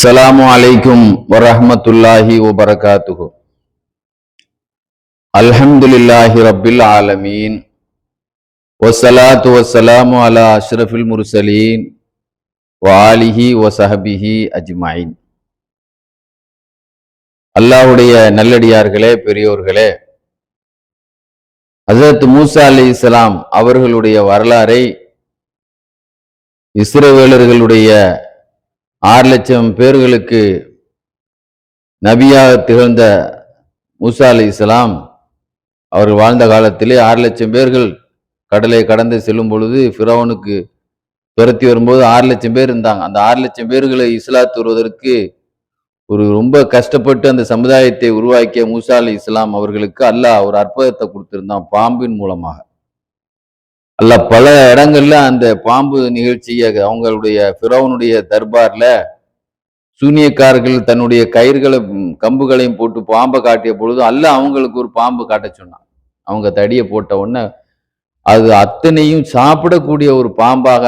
அஸ்ஸலாமு அலைக்கும் வரஹமத்துல்லாஹி வபரகாத்துஹு அல்ஹம்துலில்லாஹி ரப்பில் ஆலமீன் வசலாத்து வசலாமு அலா அஷ்ரஃபில் முர்சலீன் வாலிஹி வசஹபிஹி அஜ்மாயின் அல்லாஹுடைய நல்லடியார்களே பெரியோர்களே ஹசரத் மூசா அலி இஸ்லாம் அவர்களுடைய வரலாறை இஸ்ரேவேலர்களுடைய ஆறு லட்சம் பேர்களுக்கு நபியாக திகழ்ந்த மூசா அலி இஸ்லாம் அவர்கள் வாழ்ந்த காலத்திலே ஆறு லட்சம் பேர்கள் கடலை கடந்து செல்லும் பொழுது ஃபிரௌனுக்கு துரத்தி வரும்போது ஆறு லட்சம் பேர் இருந்தாங்க. அந்த ஆறு லட்சம் பேர்களை இஸ்லாத்து வருவதற்கு ஒரு ரொம்ப கஷ்டப்பட்டு அந்த சமுதாயத்தை உருவாக்கிய மூசா அலி இஸ்லாம் அவர்களுக்கு அல்லாஹ் ஒரு அற்புதத்தை கொடுத்திருந்தான் பாம்பின் மூலமாக. அல்ல பல இடங்கள்ல அந்த பாம்பு நிகழ்ச்சியை அவங்களுடைய ஃபிரௌனுடைய தர்பார்ல சூனியக்காரர்கள் தன்னுடைய கயிறுகளை கம்புகளையும் போட்டு பாம்பை காட்டிய பொழுது அல்ல அவங்களுக்கு ஒரு பாம்பு காட்ட சொன்னான். அவங்க தடியை போட்ட உடனே அது அத்தனையும் சாப்பிடக்கூடிய ஒரு பாம்பாக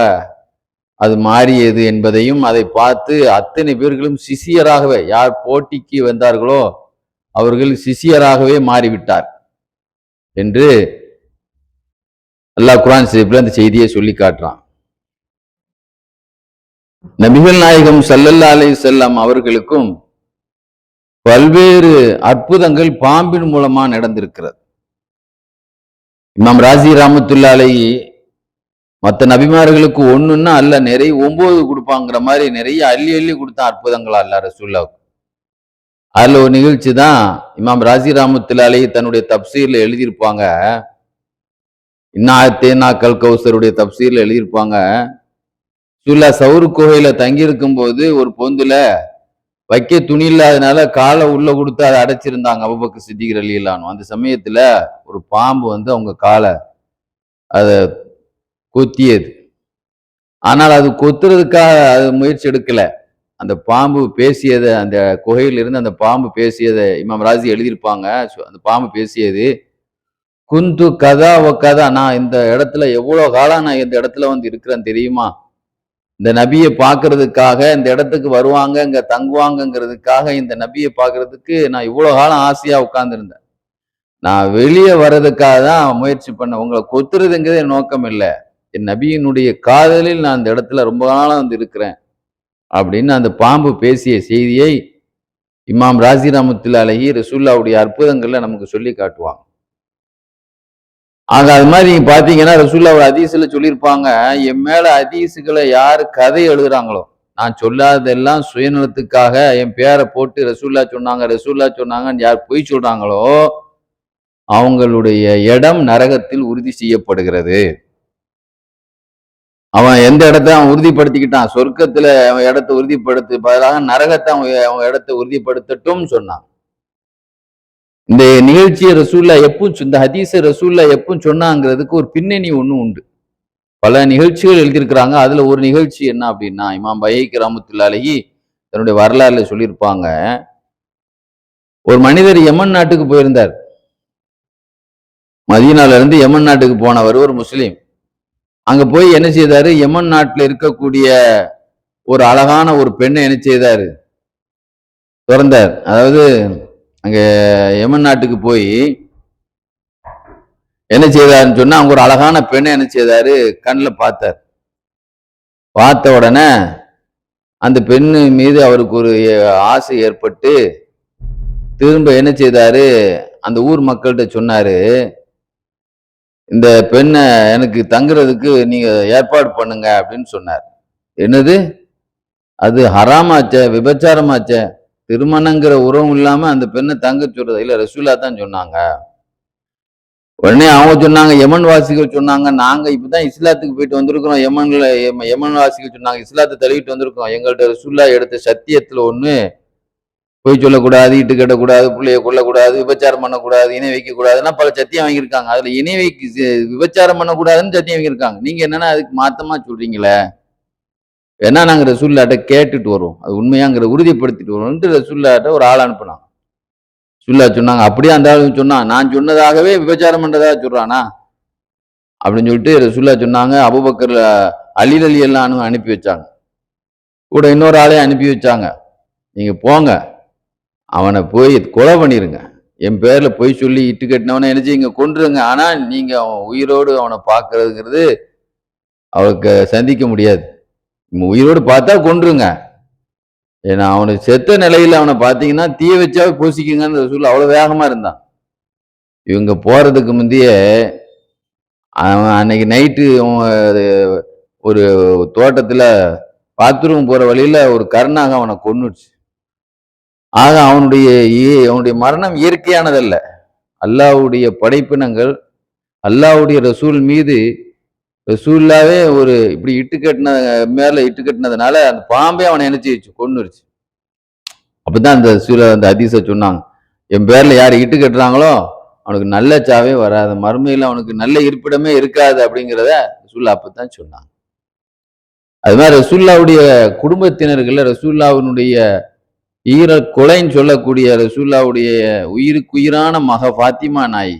அது மாறியது என்பதையும் அதை பார்த்து அத்தனை பேர்களும் சிசியராகவே யார் போட்டிக்கு வந்தார்களோ அவர்கள் சிசியராகவே மாறிவிட்டார் என்று அல்லாஹ் குரான் ஷரீஃப்ல அந்த செய்தியை சொல்லி காட்டுறான். நபிகள் நாயகம் சல்லல்லா அலைஹி செல்லம் அவர்களுக்கும் பல்வேறு அற்புதங்கள் பாம்பின் மூலமா நடந்திருக்கிறது. இமாம் ராசி ராமத்துல்லா அலைஹி மற்ற நபிமார்களுக்கு ஒண்ணுன்னா அல்ல நிறைய ஒன்பது கொடுப்பாங்கிற மாதிரி நிறைய அள்ளி அள்ளி கொடுத்தான் அற்புதங்களா அல்ல ரசூல்லாவுக்கு அதுல ஒரு நிகழ்ச்சி தான் இமாம் ராசி ராமத்துல்லா தன்னுடைய தப்சீர்ல எழுதியிருப்பாங்க. இன்னாத்தேனா கல் கௌசருடைய தப்சீரில் எழுதியிருப்பாங்க. சுல்லா சவுரு குகையில தங்கியிருக்கும் போது ஒரு பொந்துல வைக்க துணி இல்லாதனால காலை உள்ள கொடுத்து அதை அடைச்சிருந்தாங்க அபுபக்கு சித்திகர் அலியலானும் அந்த சமயத்துல ஒரு பாம்பு வந்து அவங்க காலை அதை கொத்தியது. ஆனால் அது கொத்துறதுக்காக அது முயற்சி எடுக்கல. அந்த பாம்பு பேசியதை அந்த குகையிலிருந்து அந்த பாம்பு பேசியதை இமாம் ராஜி எழுதியிருப்பாங்க. சு- அந்த பாம்பு பேசியது குந்து கதா ஒ கதா. நான் இந்த இடத்துல எவ்வளோ காலம் நான் இந்த இடத்துல வந்து இருக்கிறேன் தெரியுமா? இந்த நபியை பார்க்கறதுக்காக இந்த இடத்துக்கு வருவாங்க இங்கே தங்குவாங்கங்கிறதுக்காக இந்த நபியை பார்க்கறதுக்கு நான் இவ்வளோ காலம் ஆசையாக உட்காந்துருந்தேன் நான் வெளியே வர்றதுக்காக தான் முயற்சி பண்ணேன். உங்களை கொத்துறதுங்கிறது என் நோக்கம் இல்லை. என் நபியினுடைய காதலில் நான் இந்த இடத்துல ரொம்ப காலம் வந்து இருக்கிறேன். அப்படின்னு அந்த பாம்பு பேசிய செய்தியை இமாம் ராசிராமத்தில் அழகி ரசூல்லாவுடைய அற்புதங்களில் நமக்கு சொல்லி காட்டுவாங்க. ஆக அது மாதிரி நீங்க பாத்தீங்கன்னா ரசூல்லா ஒரு சொல்லியிருப்பாங்க என் மேல அதீசுகளை யார் கதை எழுதுறாங்களோ நான் சொல்லாததெல்லாம் சுயநலத்துக்காக என் பேரை போட்டு ரசூல்லா சொன்னாங்க ரசூல்லா சொன்னாங்கன்னு யார் பொய் சொல்றாங்களோ அவங்களுடைய இடம் நரகத்தில் உறுதி செய்யப்படுகிறது. அவன் எந்த இடத்த அவன் உறுதிப்படுத்திக்கிட்டான்? சொர்க்கத்துல அவன் இடத்த உறுதிப்படுத்து பதிலாக நரகத்தை அவன் அவன் இடத்த உறுதிப்படுத்தட்டும் சொன்னான். இந்த நிகழ்ச்சியை ரசூல்லா எப்பவும் இந்த ஹதீஸை ரசூல்லா எப்பவும் சொன்னாங்கிறதுக்கு ஒரு பின்னணி ஒன்று உண்டு. பல நிகழ்ச்சிகள் எழுதியிருக்கிறாங்க. அதில் ஒரு நிகழ்ச்சி என்ன அப்படின்னா இமாம் பைக் ராமத்துல்லாலேயே தன்னுடைய வரலாறுல சொல்லியிருப்பாங்க. ஒரு மனிதர் யமன் நாட்டுக்கு போயிருந்தார். மதீனால இருந்து யமன் நாட்டுக்கு போனவர் ஒரு முஸ்லீம். அங்கே போய் என்ன செய்தார்? யமன் நாட்டில் இருக்கக்கூடிய ஒரு அழகான ஒரு பெண்ணை என்ன செய்தாரு? திறந்தார். அதாவது அங்கே யமன் நாட்டுக்கு போய் என்ன செய்தாருன்னு சொன்னால் அவங்க ஒரு அழகான பெண்ணை என்ன செய்தாரு? கண்ணில் பார்த்தார். பார்த்த உடனே அந்த பெண்ணு மீது அவருக்கு ஒரு ஆசை ஏற்பட்டு திரும்ப என்ன செய்தார்? அந்த ஊர் மக்கள்கிட்ட சொன்னார் இந்த பெண்ணை எனக்கு தங்குறதுக்கு நீங்கள் ஏற்பாடு பண்ணுங்க அப்படின்னு சொன்னார். என்னது? அது ஹராமாச்சே விபச்சாரமாச்சே? திருமணங்கிற உறவும் இல்லாம அந்த பெண்ணை தங்க சொல்றது இல்ல ரசூலா தான் சொன்னாங்க. உடனே அவங்க சொன்னாங்க யமன் வாசிகள் சொன்னாங்க நாங்க இப்பதான் இஸ்லாத்துக்கு போயிட்டு வந்திருக்கிறோம். யமன்ல யமன் வாசிகள் சொன்னாங்க இஸ்லாத்தை தழுவிட்டு வந்திருக்கோம் எங்கள்கிட்ட ரசூல்லா எடுத்த சத்தியத்துல ஒண்ணு போய் சொல்லக்கூடாது இட்டு கட்டக்கூடாது பிள்ளைய கொல்லக்கூடாது விபச்சாரம் பண்ணக்கூடாது இணை வைக்கக்கூடாதுன்னா பல சத்தியம் வாங்கியிருக்காங்க. அதுல இணை வைக்க விபச்சாரம் பண்ணக்கூடாதுன்னு சத்தியம் வாங்கியிருக்காங்க. நீங்க என்னன்னா அதுக்கு மாத்தமா சொல்றீங்களே? ஏன்னா நாங்கள் ரசூல்லாட்ட கேட்டுட்டு வருவோம். அது உண்மையாங்கிற உறுதிப்படுத்திட்டு வருவோம்ட்டு ரசூல்லாட்ட ஒரு ஆள் அனுப்புனாங்க. சுல்லா சொன்னாங்க அப்படியே அந்த ஆளு சொன்னான் நான் சொன்னதாகவே விபச்சாரம் பண்ணுறதா சொல்கிறானா அப்படின்னு சொல்லிட்டு ரசூல்லா சொன்னாங்க அபுபக்கரில் அலில் அலி எல்லாம் அனு- அனுப்பி வச்சாங்க. கூட இன்னொரு ஆளையும் அனுப்பி வச்சாங்க. நீங்கள் போங்க. அவனை போய் கொலை பண்ணிடுங்க என் பேரில் பொய் சொல்லி இட்டு கட்டினவனை என்ன இங்கே கொண்டுருங்க ஆனால் நீங்கள் அவன் உயிரோடு அவனை பார்க்கறதுங்கிறது அவருக்கு சந்திக்க முடியாது. உயிரோடு பார்த்தா கொன்றுங்க. ஏன்னா அவனுக்கு செத்த நிலையில் அவனை பார்த்தீங்கன்னா தீய வச்சாவே பூசிக்குங்கன்னு சொல்ல அவ்வளோ வேகமாக இருந்தான். இவங்க போகிறதுக்கு முந்தையே அவன் அன்னைக்கு நைட்டு ஒரு தோட்டத்தில் பாத்ரூம் போகிற வழியில் ஒரு கருணாக அவனை கொன்னுடுச்சு. ஆக அவனுடைய அவனுடைய மரணம் இயற்கையானதல்ல. அல்லாஹ்வுடைய படைப்பினங்கள் அல்லாவுடைய ரசூல் மீது சூழ்நிலாவே ஒரு இப்படி இட்டு கட்டின மேல இட்டு கட்டினதுனால அந்த பாம்பே அவனை நினைச்சு வச்சு கொன்னுருச்சு. அப்பதான் அந்த சூழ அந்த அதிச சொன்னாங்க. என் பேர்ல யார் இட்டு கட்டுறாங்களோ அவனுக்கு நல்ல சாவே வராது. மறுமையில் அவனுக்கு நல்ல இருப்பிடமே இருக்காது அப்படிங்கிறத ரசூல்லா அப்பதான் சொன்னாங்க. அது மாதிரி ரசூல்லாவுடைய குடும்பத்தினர்கள் ரசூல்லாவினுடைய ஈர கொலைன்னு சொல்லக்கூடிய ரசூல்லாவுடைய உயிருக்கு உயிரான மக ஃபாத்திமா நாய்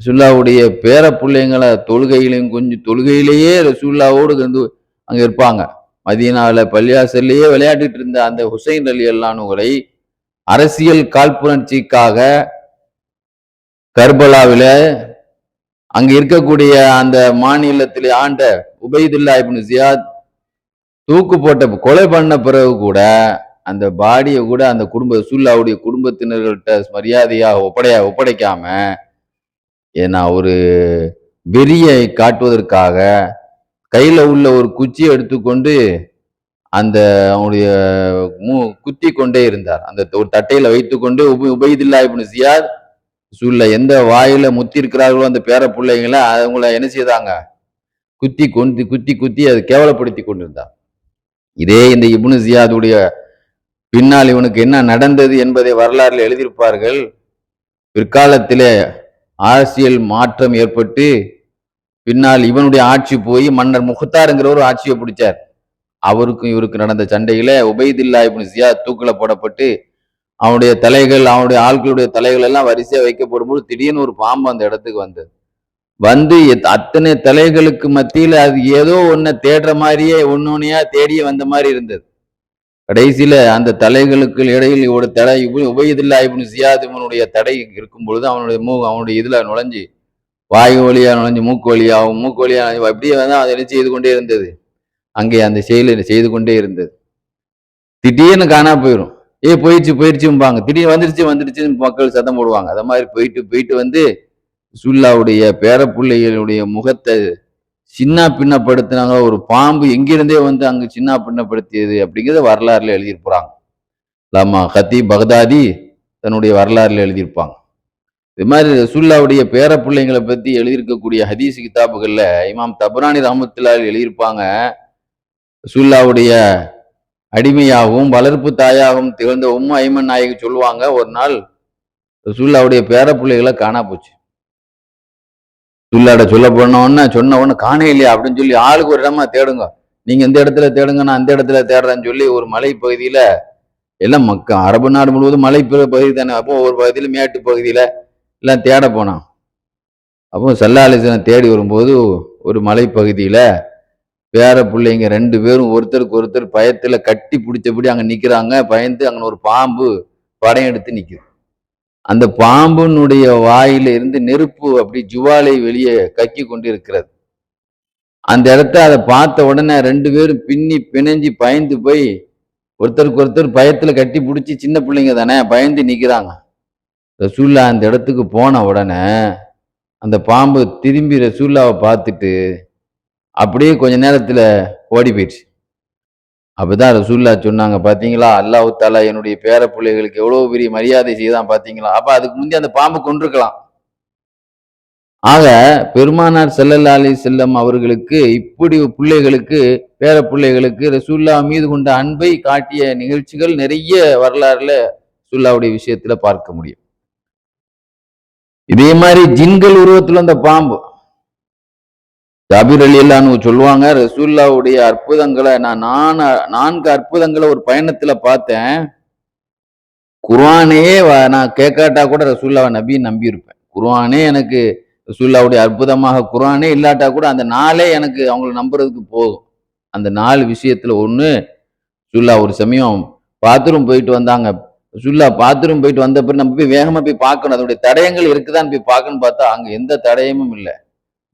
ரசுல்லாவுடைய பேர பிள்ளைங்களை தொழுகையிலையும் கொஞ்சம் தொழுகையிலேயே ரசுல்லாவோடு வந்து அங்கே இருப்பாங்க. மதீனாவில் பள்ளியாசல்லையே விளையாடிட்டு இருந்த அந்த ஹுசைன் அலி அல்லானுகளை அரசியல் காழ்ப்புணர்ச்சிக்காக கர்பலாவில் அங்க இருக்கக்கூடிய அந்த மாநிலத்தில் ஆண்ட உபைதுல்லா இப்னு ஜியாத் தூக்கு போட்ட கொலை பண்ண பிறகு கூட அந்த பாடியை கூட அந்த குடும்ப சுல்லாவுடைய குடும்பத்தினர்கள்ட்ட மரியாதையாக ஒப்படைய ஒப்படைக்காம ஏன்னா ஒரு வெறியை காட்டுவதற்காக கையில உள்ள ஒரு குச்சியை எடுத்துக்கொண்டு அந்த அவனுடைய மூ குத்தி கொண்டே இருந்தார். அந்த ஒரு தட்டையில வைத்துக்கொண்டு உப உபயதில்லா இப்படி ஜியாத் சூழ்ல எந்த வாயில முத்தி இருக்கிறார்களோ அந்த பேர பிள்ளைங்கள அவங்கள என்ன செய்தாங்க? குத்தி கொண்டு குத்தி குத்தி அதை கேவலப்படுத்தி கொண்டிருந்தார். இதே இந்த இப்னு ஜியாதுடைய பின்னால் இவனுக்கு என்ன நடந்தது என்பதை வரலாறுல எழுதியிருப்பார்கள். பிற்காலத்திலே அரசியல் மாற்றம் ஏற்பட்டு பின்னால் இவனுடைய ஆட்சி போய் மன்னர் முகத்தாருங்கிற ஒரு ஆட்சியை பிடிச்சார். அவருக்கும் இவருக்கு நடந்த சண்டையில உபைதில்லா இப்னு சியா தூக்கில போடப்பட்டு அவனுடைய தலைகள் அவனுடைய ஆட்களுடைய தலைகள் எல்லாம் வரிசையா வைக்கப்படும்போது திடீர்னு ஒரு பாம்பு அந்த இடத்துக்கு வந்தது. வந்து எத்- அத்தனை தலைகளுக்கு மத்தியில அது ஏதோ ஒன்றை தேடுற மாதிரியே ஒன்னொன்னையா தேடியே வந்த மாதிரி இருந்தது. கடைசியில அந்த தலைகளுக்கு இடையில் ஒரு தடை உப- உபயதில்லா இப்னு சியாதிமனுடைய தடை இருக்கும் பொழுது அவனுடைய மூ அவனுடைய இதில் நுழைஞ்சு வாயு வழியாக நுழைஞ்சு மூக்கு வழியாகவும் மூக்கு வழியாக நுழைஞ்சு அப்படியே வந்து அதை என்ன செய்து கொண்டே இருந்தது. அங்கே அந்த செயலை செய்து கொண்டே இருந்தது. திடீர்னு காணா போயிடும் ஏ போயிடுச்சு போயிடுச்சும்பாங்க. திடீர்னு வந்துடுச்சு வந்துடுச்சுன்னு மக்கள் சத்தம் போடுவாங்க. அதை மாதிரி போயிட்டு போயிட்டு வந்து சுல்லாவுடைய பேரப்பிள்ளைகளுடைய முகத்தை சின்ன பின்னப்படுத்தினாங்க ஒரு பாம்பு எங்கிருந்தே வந்து அங்கு சின்ன பின்னப்படுத்தியது அப்படிங்கிறத வரலாறுல எழுதியிருப்பாங்க. லாமா ஹத்தி பகதாதி தன்னுடைய வரலாறுல எழுதியிருப்பாங்க. இது மாதிரி ரசுல்லாவுடைய பேர பிள்ளைங்களை பத்தி எழுதியிருக்கக்கூடிய ஹதீஸ் கிதாபுகள்ல இமாம் தபரானி ரஹமத்துல்லாஹி எழுதியிருப்பாங்க. ரசுல்லாவுடைய அடிமையாகவும் வளர்ப்பு தாயாகவும் திகழ்ந்த உம்மா ஐமன் நாயகி சொல்லுவாங்க. ஒரு நாள் ரசுல்லாவுடைய பேர பிள்ளைகளை காணா போச்சு. ரசூல்லாட சொல்ல போனோன்னு சொன்ன ஒன்று காணே இல்லையா அப்படின்னு சொல்லி ஆளுக்கு ஒரு இடமா தேடுங்க. நீங்கள் இந்த இடத்துல தேடுங்க நான் அந்த இடத்துல தேடுறேன்னு சொல்லி ஒரு மலை எல்லாம் மக்க அரபு நாடு முழுவதும் மலை பகுதி தானே அப்போ ஒரு பகுதியில் மேட்டு பகுதியில் எல்லாம் தேட போனான். அப்போ சல்லாலிசனை தேடி வரும்போது ஒரு மலைப்பகுதியில் பேர பிள்ளைங்க ரெண்டு பேரும் ஒருத்தருக்கு ஒருத்தர் பயத்தில் கட்டி பிடிச்சபடி அங்கே நிற்கிறாங்க பயந்து அங்கே ஒரு பாம்பு படம் எடுத்து நிக்குது. அந்த பாம்பினுடைய வாயில இருந்து நெருப்பு அப்படி ஜுவாலை வெளியே கக்கி கொண்டிருக்கிறது. அந்த இடத்த அதை பார்த்த உடனே ரெண்டு பேரும் பின்னி பிணைஞ்சு பயந்து போய் ஒருத்தருக்கு ஒருத்தர் பயத்தில் கட்டி பிடிச்சி சின்ன பிள்ளைங்க தானே பயந்து நிற்கிறாங்க ரசூல்லா அந்த இடத்துக்கு போன உடனே அந்த பாம்பு திரும்பி ரசூல்லாவை பார்த்துட்டு அப்படியே கொஞ்ச நேரத்தில் ஓடி போயிடுச்சு. அப்பதான் ரசூல்லா சொன்னாங்க பாத்தீங்களா? அல்லாஹ் தாலா என்னுடைய பேர பிள்ளைகளுக்கு எவ்வளவு பெரிய மரியாதை செய்தான் பாத்தீங்களா? அப்ப அதுக்கு முந்தைய அந்த பாம்பு கொண்டிருக்கலாம் ஆக பெருமானார் ஸல்லல்லாஹு செல்லம் அவர்களுக்கு இப்படி பிள்ளைகளுக்கு பேர பிள்ளைகளுக்கு ரசூல்லா மீது கொண்ட அன்பை காட்டிய நிகழ்ச்சிகள் நிறைய வரலாறுல ரசூல்லாவுடைய விஷயத்துல பார்க்க முடியும். இதே மாதிரி ஜின்கள் உருவத்துல அந்த பாம்பு. ஜாபீர் அலி அல்லான்னு சொல்லுவாங்க ரசூல்லாவுடைய அற்புதங்களை நான் நான் நான்கு அற்புதங்களை ஒரு பயணத்துல பார்த்தேன். குர்வானையே நான் கேட்காட்டா கூட ரசூல்லாவை நபி நம்பியிருப்பேன். குர்வானே எனக்கு ரசூல்லாவுடைய அற்புதமாக குர்ஆனே இல்லாட்டா கூட அந்த நாளே எனக்கு அவங்கள நம்புறதுக்கு போதும். அந்த நாலு விஷயத்துல ஒன்று ரசூல்லா ஒரு சமயம் பாத்ரூம் போயிட்டு வந்தாங்க. ரசூல்லா பாத்ரூம் போயிட்டு வந்த பிறகு நம்ம போய் வேகமா போய் பார்க்கணும். அதனுடைய தடயங்கள் இருக்குதான்னு போய் பார்க்கணும்னு பார்த்தா அங்க எந்த தடயமும் இல்லை.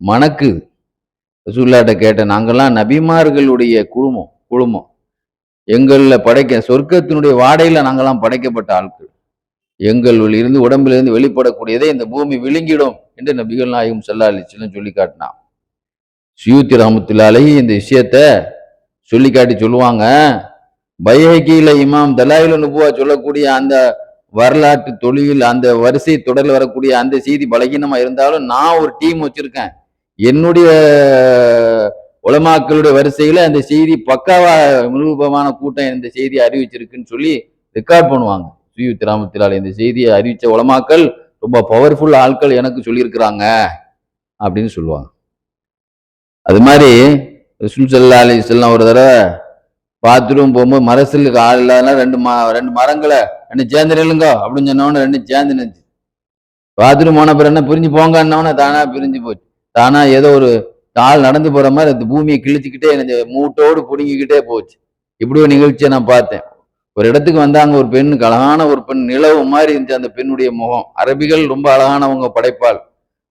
மணக்குது. ரசூல்லாட்ட கேட்டேன் நாங்கள்லாம் நபிமார்களுடைய குழுமம் குழுமம் எங்களில் படைக்க சொர்க்கத்தினுடைய வாடையில் நாங்கெல்லாம் படைக்கப்பட்ட ஆட்கள். எங்கள் இருந்து உடம்பிலிருந்து வெளிப்படக்கூடியதே வெளிப்படக்கூடியதை இந்த பூமி விழுங்கிடும் என்று நபிகள் நாயகம் சல்லா சொல்லி காட்டினான். சியூத்தி ரஹமத்துல்லாலே இந்த விஷயத்த சொல்லி காட்டி சொல்லுவாங்க. பைஹகியில இமாம் தலாயில நுபுவா சொல்லக்கூடிய அந்த வரலாற்று தொழில் அந்த வரிசை தொடரில் வரக்கூடிய அந்த செய்தி பலகீனமாக இருந்தாலும் நான் ஒரு டீம் வச்சுருக்கேன். என்னுடைய உலமாக்களுடைய வரிசையில் அந்த செய்தி பக்காவா நிரூபமான கூட்டம் இந்த செய்தியை அறிவிச்சிருக்குன்னு சொல்லி ரெக்கார்ட் பண்ணுவாங்க. சுயுத் ராமத்திலால் இந்த செய்தியை அறிவித்த உலமாக்கள் ரொம்ப பவர்ஃபுல் ஆட்கள் எனக்கு சொல்லியிருக்கிறாங்க அப்படின்னு சொல்லுவாங்க. அது மாதிரி ரசூல் சல்லா அலி செல்லாம் ஒரு தடவை பாத்ரூம் போகும்போது மரசலுக்கு ஆள் இல்லாதனால ரெண்டு ம ரெண்டு மரங்களை ரெண்டு சேர்ந்து நில்லுங்க அப்படின்னு சொன்னவொன்னே ரெண்டு சேர்ந்து நினைச்சு பாத்ரூம் போன பிறகு என்ன பிரிஞ்சு போங்கன்னவொன்னே தானாக பிரிஞ்சு போச்சு. தானா ஏதோ ஒரு கால் நடந்து போற மாதிரி அந்த பூமியை கிழிச்சுக்கிட்டே எனக்கு மூட்டோடு பிடுங்கிக்கிட்டே போச்சு. இப்படி ஒரு நிகழ்ச்சியை நான் பார்த்தேன். ஒரு இடத்துக்கு வந்தாங்க ஒரு பெண்ணுக்கு அழகான ஒரு பெண் நிலவு மாதிரி இருந்துச்சு அந்த பெண்ணுடைய முகம். அரபிகள் ரொம்ப அழகானவங்க படைப்பாள்.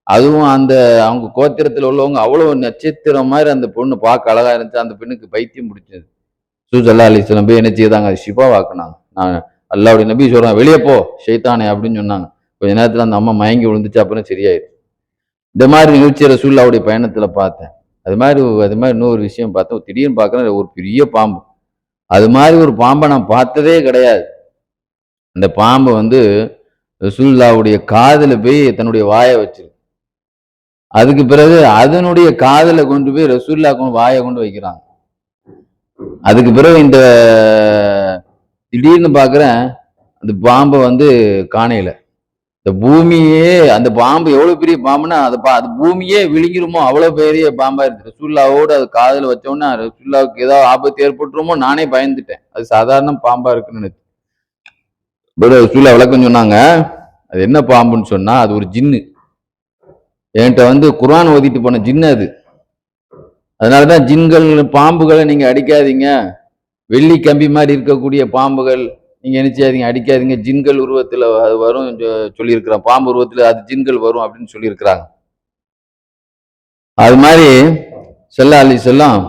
அதுவும் அந்த அவங்க கோத்திரத்தில் உள்ளவங்க அவ்வளோ நட்சத்திரம் மாதிரி அந்த பொண்ணு பார்க்க அழகா இருந்துச்சு. அந்த பெண்ணுக்கு பைத்தியம் பிடிச்சது சூசல்லா அலிஸ்லாம் போய் என்ன செய்தாங்க? அது வாக்குனாங்க. நான் அல்லாவுடைய நபி சொல்றேன் வெளியே போ ஷைத்தானே அப்படின்னு சொன்னாங்க. கொஞ்ச நேரத்தில் அந்த அம்மா மயங்கி விழுந்துச்சு. அப்புறம் சரியாயிடுச்சு. இந்த மாதிரி நிகழ்ச்சி ரசூல்லாவுடைய பயணத்தில் பார்த்தேன். அது மாதிரி அது மாதிரி இன்னொரு விஷயம் பார்த்தேன். திடீர்னு பார்க்குறேன் ஒரு பெரிய பாம்பு. அது மாதிரி ஒரு பாம்பை நான் பார்த்ததே கிடையாது. அந்த பாம்பை வந்து ரசூல்லாவுடைய காதில் போய் தன்னுடைய வாயை வச்சிருக்கு. அதுக்கு பிறகு அதனுடைய காதில் கொண்டு போய் ரசூல்லா கொண்டு வாயை கொண்டு வைக்கிறாங்க. அதுக்கு பிறகு இந்த திடீர்னு பார்க்குறேன் அந்த பாம்பை வந்து காணையில். இந்த பூமியே அந்த பாம்பு எவ்வளவு பெரிய பாம்புன்னா அது பா அது பூமியே விழுங்கிருமோ அவ்வளவு பெரிய பாம்பா இருக்கு. ரசுல்லாவோடு அது காதுல வச்சோன்னா ரசுல்லாவுக்கு ஏதாவது ஆபத்து ஏற்பட்டுருமோ நானே பயந்துட்டேன். அது சாதாரண பாம்பா இருக்குன்னு நினைச்சு ரசுல்லா விளக்கம் சொன்னாங்க. அது என்ன பாம்புன்னு சொன்னா அது ஒரு ஜின்னு. என்கிட்ட வந்து குர்ஆன் ஓதிட்டு போன ஜின்னு அது. அதனாலதான் ஜின்கள் பாம்புகளை நீங்க அடிக்காதீங்க. வெள்ளி கம்பி மாதிரி இருக்கக்கூடிய பாம்புகள் நீங்கள் என்ன செய்யாதீங்க அடிக்காதீங்க. ஜின்கள் உருவத்தில் அது வரும் சொல்லியிருக்கிறான் பாம்பு உருவத்தில் அது ஜின்கள் வரும் அப்படின்னு சொல்லியிருக்கிறாங்க. அது மாதிரி செல்ல அலி செல்லம்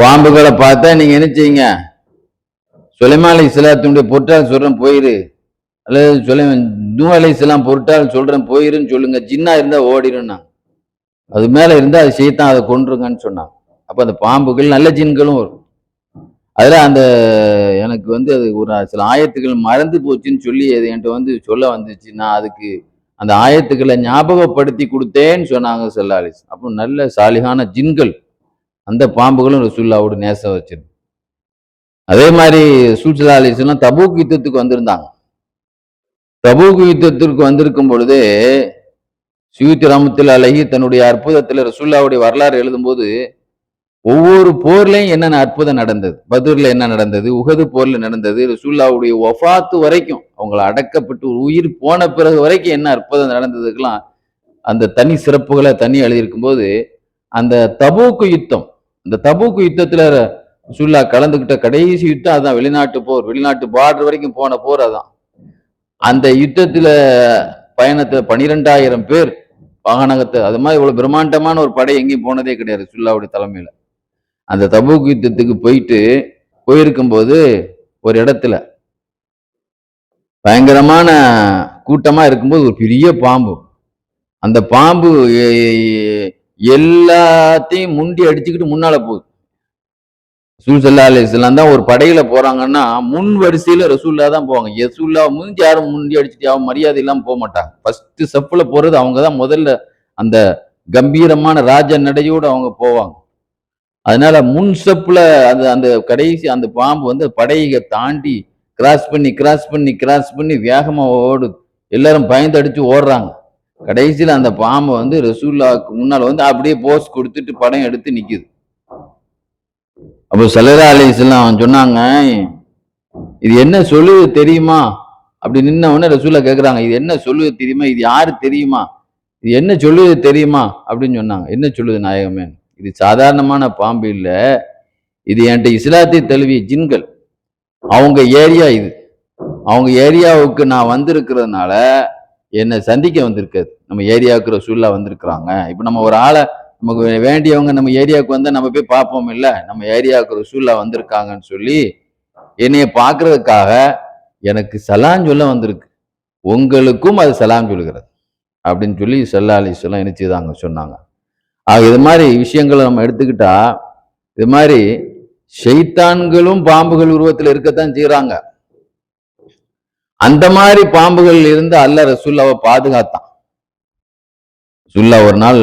பாம்புகளை பார்த்தா நீங்கள் என்ன செய்யுங்க சுலைமா அலி இஸ்லாத்தினுடைய பொருட்டால் சொல்கிறேன் போயிரு. அல்லது சுலை நூ அலி இஸ்லாம் பொருட்டால் சொல்கிறேன் போயிருன்னு சொல்லுங்க. ஜின்னா இருந்தால் ஓடிடும்னா அது மேலே இருந்தால் அது செய்தான் அதை கொண்டுருங்கன்னு சொன்னான். அப்போ அந்த பாம்புகள் நல்ல ஜின்களும் வரும். அதில் அந்த எனக்கு வந்து அது ஒரு சில ஆயத்துக்கள் மறந்து போச்சுன்னு சொல்லி அது என்கிட்ட வந்து சொல்ல வந்துச்சு. நான் அதுக்கு அந்த ஆயத்துக்களை ஞாபகப்படுத்தி கொடுத்தேன்னு சொன்னாங்க செல்லாலிஸ். அப்போ நல்ல சாலிகான ஜின்கள் அந்த பாம்புகளும் ரசூல்லாவோட நேசம் வச்சிருக்கு அதே மாதிரி சூழ்சலா அலிஸ்லாம் தபூக் யுத்தத்துக்கு வந்திருந்தாங்க. தபூக் யுத்தத்திற்கு வந்திருக்கும் பொழுது சியூத்தி ராமத்தில் அழகி தன்னுடைய அற்புதத்தில் ரசூல்லாவுடைய வரலாறு எழுதும்போது ஒவ்வொரு போர்லையும் என்னென்ன அற்புதம் நடந்தது? பதூர்ல என்ன நடந்தது? உகது போர்ல நடந்தது? ரசூல்லாவுடைய ஒஃபாத்து வரைக்கும் அவங்களை அடக்கப்பட்டு உயிர் போன பிறகு வரைக்கும் என்ன அற்புதம் நடந்ததுக்கெல்லாம் அந்த தனி சிறப்புகளை தனி எழுதியிருக்கும் போது அந்த தபூக்கு யுத்தம் அந்த தபூக்கு யுத்தத்துல ரசூல்லா கலந்துக்கிட்ட கடைசி யுத்தம் அதுதான் வெளிநாட்டு போர் வெளிநாட்டு பார்டர் வரைக்கும் போன போர் அதான். அந்த யுத்தத்துல பயணத்துல பனிரெண்டாயிரம் பேர் வாகனகத்தை அது மாதிரி இவ்வளவு பிரம்மாண்டமான ஒரு படை எங்கேயும் போனதே கிடையாது ரசூல்லாவுடைய தலைமையில. அந்த தபூக் யுத்தத்துக்கு போயிட்டு போயிருக்கும்போது ஒரு இடத்துல பயங்கரமான கூட்டமாக இருக்கும்போது ஒரு பெரிய பாம்பு. அந்த பாம்பு எல்லாத்தையும் முண்டி அடிச்சுக்கிட்டு முன்னால போகுது. ரசூல் அலிஸ்லாம் தான் ஒரு படையில போறாங்கன்னா முன் வரிசையில ரசூல்லா தான் போவாங்க. ரசூல்லா முடிஞ்சு யாரும் முண்டி அடிச்சுட்டு யாரும் மரியாதை இல்லாமல் போக மாட்டாங்க. ஃபர்ஸ்ட் செப்பில் போறது அவங்க தான் முதல்ல அந்த கம்பீரமான ராஜ நடையோடு அவங்க போவாங்க. அதனால முன் ஸ்டெப்ல அந்த கடைசி அந்த பாம்பு வந்து படையை தாண்டி கிராஸ் பண்ணி கிராஸ் பண்ணி கிராஸ் பண்ணி வேகமா ஓடுது எல்லாரும் பயந்து அடிச்சு ஓடுறாங்க. கடைசியில் அந்த பாம்பை வந்து ரசூல்லாவுக்கு முன்னால் வந்து அப்படியே போஸ் கொடுத்துட்டு படம் எடுத்து நிற்குது அப்போ சலரா அலிஸ்லாம் சொன்னாங்க இது என்ன சொல்லுது தெரியுமா? அப்படி நின்ன உடனே ரசூலா கேட்குறாங்க இது என்ன சொல்லுது தெரியுமா? இது யாரு தெரியுமா? இது என்ன சொல்லுது தெரியுமா? அப்படின்னு சொன்னாங்க. என்ன சொல்லுது நாயகமே? இது சாதாரணமான பாம்பு இல்லை. இது என்கிட்ட இஸ்லாத்தை தழுவிய ஜின்கள். அவங்க ஏரியா இது. அவங்க ஏரியாவுக்கு நான் வந்திருக்கிறதுனால என்னை சந்திக்க வந்திருக்காது நம்ம ஏரியாவுக்குற ரசூல்லா வந்திருக்கிறாங்க. இப்போ நம்ம ஒரு ஆளை நமக்கு வேண்டியவங்க நம்ம ஏரியாவுக்கு வந்தால் நம்ம போய் பார்ப்போம் இல்லை. நம்ம ஏரியாவுக்குற ரசூல்லா வந்திருக்காங்கன்னு சொல்லி என்னைய பார்க்கறதுக்காக எனக்கு சலான் சொல்ல வந்திருக்கு. உங்களுக்கும் அது சலாம் சொல்லுகிறது அப்படின்னு சொல்லி சல்லா அலிஸ்லாம் இணைச்சுதாங்க சொன்னாங்க. ஆக இது மாதிரி விஷயங்களை நம்ம எடுத்துக்கிட்டா இது மாதிரி ஷைத்தான்களும் பாம்புகள் உருவத்தில் இருக்கத்தான் செய்கிறாங்க அந்த மாதிரி பாம்புகள் இருந்து அல்ல ரசுல்லாவை பாதுகாத்தான். ரசுல்லா ஒரு நாள்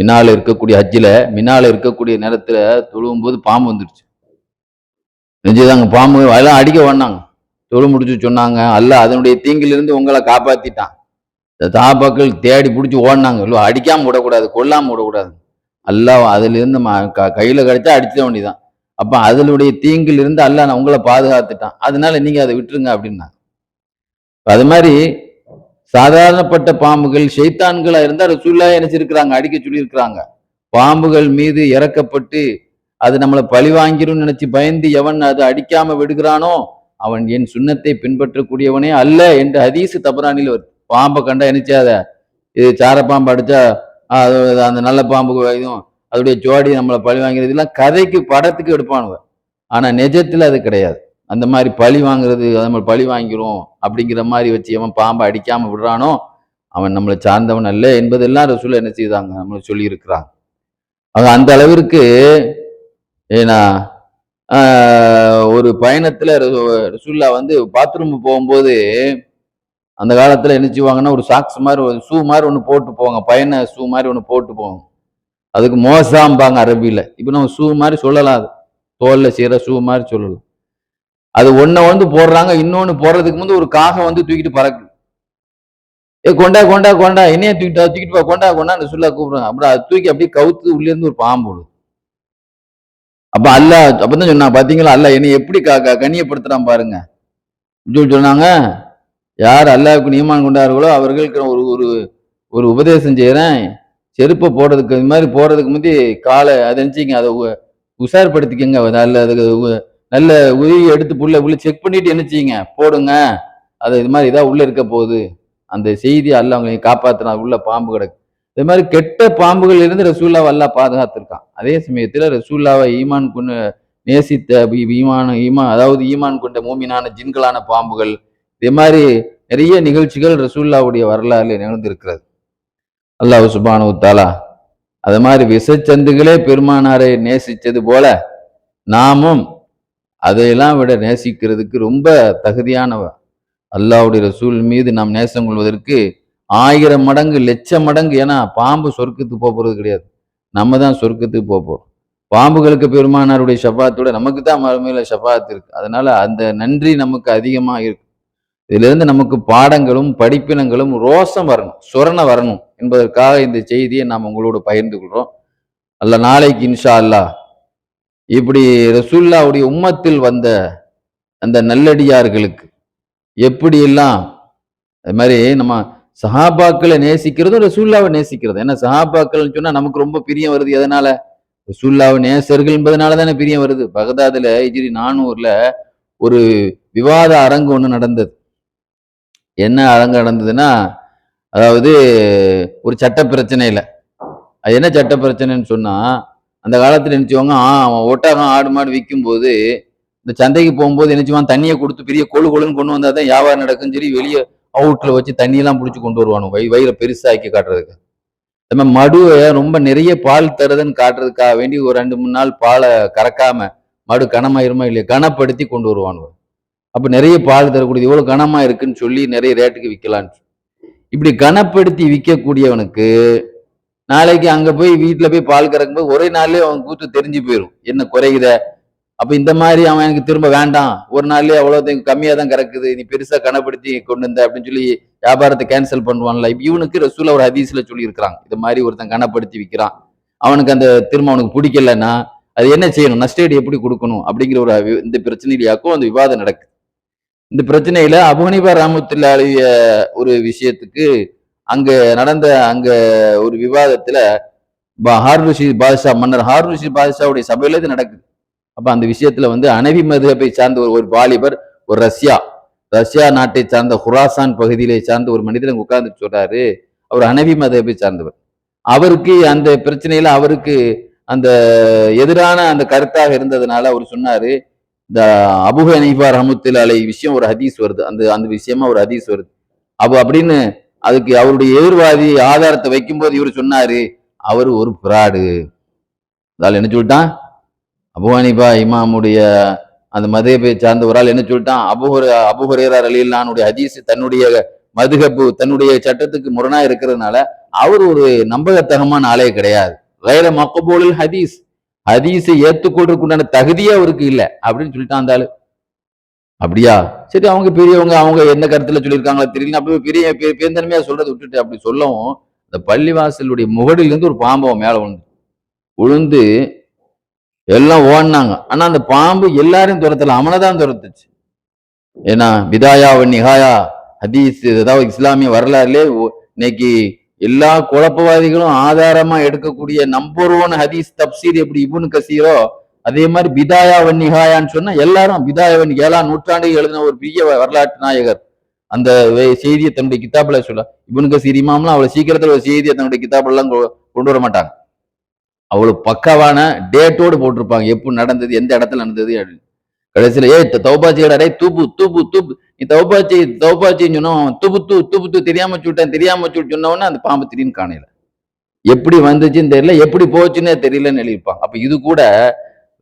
மினால இருக்கக்கூடிய ஹஜ்ஜில் மினால இருக்கக்கூடிய நேரத்தில் தொழுவும் போது பாம்பு வந்துடுச்சு. நெஞ்சுதாங்க பாம்பு அதெல்லாம் அடிக்க வந்தாங்க தொழு முடிச்சு சொன்னாங்க. அல்ல அதனுடைய தீங்கிலிருந்து உங்களை காப்பாத்திட்டான். இந்த தாபாக்கள் தேடி பிடிச்சி ஓடினாங்க. இல்லை அடிக்காம விடக்கூடாது கொல்லாம விடக்கூடாது அல்லாஹ் அதிலிருந்து ம- க- கையில கிடச்சா அடிச்சிட வேண்டியதான் அப்போ அதனுடைய தீங்கில் இருந்து அல்லாஹ் நான் உங்களை பாதுகாத்துட்டான். அதனால நீங்க அதை விட்டுருங்க அப்படின்னா அது மாதிரி சாதாரணப்பட்ட பாம்புகள் ஷைத்தான்களா இருந்தால் ரசூல்லா நினைச்சிருக்கிறாங்க அடிக்க சொல்லியிருக்கிறாங்க. பாம்புகள் மீது இறக்கப்பட்டு அது நம்மளை பழி வாங்கிரும் நினைச்சு பயந்து எவன் அது அடிக்காம விடுகிறானோ அவன் என் சுண்ணத்தை பின்பற்றக்கூடியவனே அல்ல என்று ஹதீஸ் தபரானில் வருது. பாம்பை கண்டா நினைச்சாத இது சார பாம்பு அடிச்சா அது அந்த நல்ல பாம்பு இதுவும் அதோடைய ஜோடி நம்மளை பழி வாங்கிறது எல்லாம் கதைக்கு படத்துக்கு எடுப்பானுங்க. ஆனால் நிஜத்தில் அது கிடையாது. அந்த மாதிரி பழி வாங்குறது அது நம்ம பழி வாங்கிரும் அப்படிங்கிற மாதிரி வச்சு அவன் பாம்பை அடிக்காம விடுறானோ அவன் நம்மளை சார்ந்தவன் அல்ல என்பதெல்லாம் ரசூல் என்ன செய்தாங்க? நம்மளை சொல்லியிருக்கிறாங்க. அவங்க அந்த அளவிற்கு ஏன்னா ஒரு பயணத்தில் ரசூல்லா வந்து பாத்ரூம் போகும்போது அந்த காலத்தில் என்ன செய்வாங்கன்னா ஒரு சாக்ஸ் மாதிரி ஒரு ஷூ மாதிரி ஒன்று போட்டு போவாங்க. பையனை ஷூ மாதிரி ஒன்று போட்டு போவாங்க. அதுக்கு மோசாம்பாங்க அரபியில். இப்போ நம்ம ஷூ மாதிரி சொல்லலாம் அது. தோலில் செய்கிற ஷூ மாதிரி சொல்லலாம். அது ஒன்றை வந்து போடுறாங்க இன்னொன்று போடுறதுக்கு முந்து ஒரு காகம் வந்து தூக்கிட்டு பறக்கு. ஏ கொண்டா கொண்டா கொண்டா என்னைய தூக்கிட்டு தூக்கிட்டு போ கொண்டா கொண்டா அந்த சொல்லா கூப்பிடுறாங்க. அப்புறம் அது தூக்கி அப்படியே கவுத்து உள்ளேருந்து ஒரு பாம்பு விடுது அப்போ அல்ல அப்பதான் சொன்னா பார்த்தீங்களா அல்ல என்னை எப்படி க கனியப்படுத்துகிறான் பாருங்க. சொன்னாங்க. யார் அல்லாவுக்கு நியமனம் கொண்டார்களோ அவர்களுக்கு ஒரு ஒரு ஒரு உபதேசம் செய்கிறேன் செருப்பை போடுறதுக்கு இது மாதிரி போடுறதுக்கு முந்தி காலை அதை நினச்சிங்க அதை உ- உஷார்படுத்திக்கங்க. நல்ல அதுக்கு உ- நல்ல உதவி எடுத்து புள்ள உள்ள செக் பண்ணிட்டு என்ன செய்யுங்க? போடுங்க. அது இது மாதிரி இதாக உள்ளே இருக்க போகுது. அந்த செய்தி அல்ல அவங்க காப்பாத்துனா உள்ள பாம்பு கிடக்கு. இது மாதிரி கெட்ட பாம்புகள் இருந்து ரசூல்லாவை அல்லா பாதுகாத்திருக்கான். அதே சமயத்தில் ரசூல்லாவை ஈமான் கொண்டு நேசித்த ஈமான் ஈமான் அதாவது ஈமான் கொண்ட மூமினான ஜின்களான பாம்புகள் இதே மாதிரி நிறைய நிகழ்ச்சிகள் ரசூல்லாவுடைய வரலாறுல நிகழ்ந்திருக்கிறது. அல்லாஹ் சுபானு தாலா அது மாதிரி விஷச்சந்துகளே பெருமானாரை நேசித்தது போல நாமும் அதையெல்லாம் விட நேசிக்கிறதுக்கு ரொம்ப தகுதியானவ அல்லாவுடைய ரசூல் மீது நாம் நேசம் கொள்வதற்கு ஆயிரம் மடங்கு லட்சம் மடங்கு ஏன்னா பாம்பு சொர்க்கத்துக்கு போக போகிறது கிடையாது. நம்ம தான் சொர்க்கத்துக்கு போக போகிறோம் பாம்புகளுக்கு பெருமானாருடைய ஷபாத்தோட நமக்கு தான் மறுமையில் ஷபாத் இருக்கு. அதனால அந்த நன்றி நமக்கு அதிகமாக இருக்கு. இதிலிருந்து நமக்கு பாடங்களும் படிப்பினங்களும் ரோசம் வரணும் சுரண வரணும் என்பதற்காக இந்த செய்தியை நாம் உங்களோடு பகிர்ந்து கொள்கிறோம். அல்ல நாளைக்கு இன்ஷா அல்லாஹ் இப்படி ரசூல்லாவுடைய உம்மத்தில் வந்த அந்த நல்லடியார்களுக்கு எப்படியெல்லாம் அது மாதிரி நம்ம சஹாபாக்களை நேசிக்கிறதும் ரசூல்லாவை நேசிக்கிறது. ஏன்னா சஹாபாக்கள்னு சொன்னால் நமக்கு ரொம்ப பிரியம் வருது. எதனால? ரசூல்லாவை நேசர்கள் என்பதனால தானே பிரியம் வருது. பகதாதில் இஜிரி நானூரில் ஒரு விவாத அரங்கு ஒன்று நடந்தது. என்ன அரங்கு நடந்ததுன்னா அதாவது ஒரு சட்ட பிரச்சனையில். அது என்ன சட்ட பிரச்சனைன்னு சொன்னால் அந்த காலத்தில் நினைச்சவங்க ஆ அவன் ஒட்டகம் ஆடு மாடு விற்கும் போது இந்த சந்தைக்கு போகும்போது நினச்சிவான் தண்ணியை கொடுத்து பெரிய கொழு கொழுன்னு கொண்டு வந்தால் தான் வியாபாரம் நடக்குன்னு சொல்லி வெளியே அவுட்டில் வச்சு தண்ணியெல்லாம் பிடிச்சி கொண்டு வருவானு வய வயிறை பெருசாக்கி காட்டுறதுக்கு. நம்ம மடுவை ரொம்ப நிறைய பால் தருதுன்னு காட்டுறதுக்காக வேண்டி ஒரு ரெண்டு மூணு நாள் பாலை கறக்காம மடு கனமாயிருமா இல்லையா கனப்படுத்தி கொண்டு வருவானுவ அப்போ நிறைய பால் தரக்கூடியது. இவ்வளோ கனமாக இருக்குன்னு சொல்லி நிறைய ரேட்டுக்கு விற்கலான்னு இப்படி கனப்படுத்தி விற்கக்கூடியவனுக்கு நாளைக்கு அங்கே போய் வீட்டில் போய் பால் கறக்கும்போது ஒரே நாள்லேயே அவன் கூத்து தெரிஞ்சு போயிடும் என்ன குறையுத? அப்போ இந்த மாதிரி அவன் எனக்கு திரும்ப வேண்டாம். ஒரு நாள்லேயே அவ்வளோத்தையும் கம்மியாக தான் கறக்குது. நீ பெருசாக கனப்படுத்தி கொண்டு வந்த அப்படின்னு சொல்லி வியாபாரத்தை கேன்சல் பண்ணுவான்ல. இப்போ இவனுக்கு ரசூல ஒரு ஹதீஸில் சொல்லியிருக்கிறான் இது மாதிரி ஒருத்தன் கனப்படுத்தி விற்கிறான் அவனுக்கு அந்த திரும்ப அவனுக்கு பிடிக்கலன்னா அது என்ன செய்யணும்? நஷ்டேடு எப்படி கொடுக்கணும்? அப்படிங்கிற ஒரு இந்த பிரச்சனையிலேயாக்கும் அந்த விவாதம் நடக்குது. இந்த பிரச்சனையில அபுஹனிபா ராமத்துல அழிய ஒரு விஷயத்துக்கு அங்க நடந்த அங்க ஒரு விவாதத்துல ப- பாதுஷா மன்னர் ஹாரூன் பாதுஷாவுடைய சபையில இது நடக்குது. அப்ப அந்த விஷயத்துல வந்து அனவி மதுகப்பை சார்ந்த ஒரு ஒரு வாலிபர் ஒரு ரஷ்யா ரஷ்யா நாட்டை சார்ந்த ஹுராசான் பகுதியிலே சார்ந்த ஒரு மனிதர் உட்கார்ந்து சொல்றாரு. அவர் அனவி மதுகப்பை சார்ந்தவர். அவருக்கு அந்த பிரச்சனையில அவருக்கு அந்த எதிரான அந்த கருத்தாக இருந்ததுனால அவர் சொன்னாரு இந்த அபுஹ ஹனீஃபா ரஹமத்துல் அலை விஷயம் ஒரு ஹதீஸ் வருது. அந்த அந்த விஷயமா ஒரு ஹதீஸ் வருது. அப்போ அப்படின்னு அதுக்கு அவருடைய எதிர்வாதி ஆதாரத்தை வைக்கும்போது இவர் சொன்னாரு அவர் ஒரு பிராடு அதால் என்ன சொல்லிட்டான்? அபு இமாமுடைய அந்த மதேபை சார்ந்த ஒரு ஆள் என்ன சொல்லிட்டான்? அபுஹுர அபுஹுரேரார் அலிலானுடைய ஹதீஸ் தன்னுடைய மதுகப்பு தன்னுடைய சட்டத்துக்கு முரணா இருக்கிறதுனால அவர் ஒரு நம்பகத்தகமான ஆளே கிடையாது. வேற மக்கபோலில் ஹதீஸ். ஹதீஸை ஏற்றுக்கொள்றதுக்குண்டான தகுதியே அவருக்கு இல்லை அப்படின்னு சொல்லிட்டான் அந்த ஆளு. அப்படியா? சரி அவங்க பெரியவங்க அவங்க என்ன கருத்துல சொல்லியிருக்காங்களோ தெரியல. அப்படி பெரிய பெ- பேந்தன்மையா சொல்றதை விட்டுட்டு அப்படி சொல்லவும் இந்த பள்ளிவாசலுடைய முகடிலிருந்து ஒரு பாம்பவன் மேலே உழுந்து உளுந்து எல்லாம் ஓடினாங்க. ஆனா அந்த பாம்பு எல்லாரையும் துரத்தல அவனை தான் துரத்துச்சு. ஏன்னா விதாயா நிகாயா ஹதீஸ் ஏதாவது இஸ்லாமிய வரலாறுலே இன்னைக்கு எல்லா குழப்பவாதிகளும் ஆதாரமா எடுக்கக்கூடிய நம்பர் ஒன் ஹதீஸ் தப்சீர் எப்படி இபுன் கசீரோ அதே மாதிரி பிதாயா வன்னிகாயான்னு சொன்னா எல்லாரும் பிதாயாவன் ஏழாம் நூற்றாண்டு எழுதின ஒரு பெரிய வரலாற்று நாயகர் அந்த செய்தியை தன்னுடைய கித்தாப்புல சொல்ல இபுன் கசீர் இமாம்லாம் அவ்வளவு சீக்கிரத்துல ஒரு செய்தியை தன்னுடைய கித்தாப்புலாம் கொ- கொண்டு வர மாட்டாங்க அவ்வளவு பக்காவான டேட்டோடு போட்டிருப்பாங்க எப்போ நடந்தது எந்த இடத்துல நடந்தது அப்படின்னு. கடைசியில ஏ தௌபாச்சியோட டேய் தூப்பு தூப்பு தூப்பு. நீ தௌபாச்சி தௌபாச்சின்னு சொன்னோம். அவன் துப்பு தூ தூப்பு தூ தெரியாம சுட்டேன் தெரியாம சுட்டு சொன்ன அந்த பாம்பு திடீர்னு காணையில எப்படி வந்துச்சுன்னு தெரியல எப்படி போச்சுன்னே தெரியலன்னு எழுதியிருப்பாங்க. அப்ப இது கூட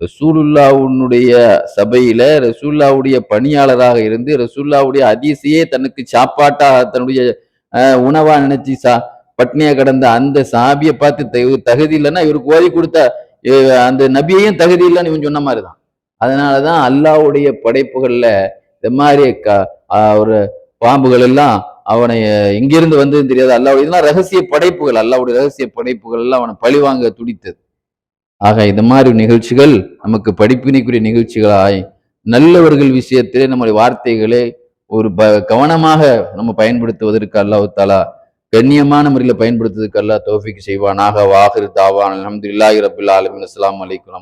ரசூலுல்லாவுடைய சபையில ரசூல்லாவுடைய பணியாளராக இருந்து ரசூல்லாவுடைய அதிசையே தனக்கு சாப்பாட்டாக தன்னுடைய உணவா நினைச்சு சா பட்னியா கிடந்த அந்த சாபியை பார்த்து தகுதி இல்லைன்னா இவருக்கு ஓதி கொடுத்த அந்த நபியையும் தகுதி இல்லைன்னு இவன் சொன்ன மாதிரிதான். அதனாலதான் அல்லாஹ்வுடைய படைப்புகள்ல இந்த மாதிரி க ஒரு பாம்புகள் எல்லாம் அவனை எங்கிருந்து வந்ததுன்னு தெரியாது. அல்லாஹ் இதெல்லாம் ரகசிய படைப்புகள். அல்லாவுடைய ரகசிய படைப்புகள் எல்லாம் அவனை பழிவாங்க துடித்தது. ஆக இந்த மாதிரி நிகழ்ச்சிகள் நமக்கு படிப்பினைக்குரிய நிகழ்ச்சிகளாய் நல்லவர்கள் விஷயத்திலே நம்முடைய வார்த்தைகளை ஒரு ப கவனமாக நம்ம பயன்படுத்துவதற்கு அல்லாஹு தாலா கண்ணியமான முறையில் பயன்படுத்துவதற்கு அல்லா தோஃபிக் செய்வானாக. வாஹிர் தாவான். அல்ஹம்துலில்லாஹி ரபில் ஆலமின். அஸ்ஸலாமு அலைக்கும்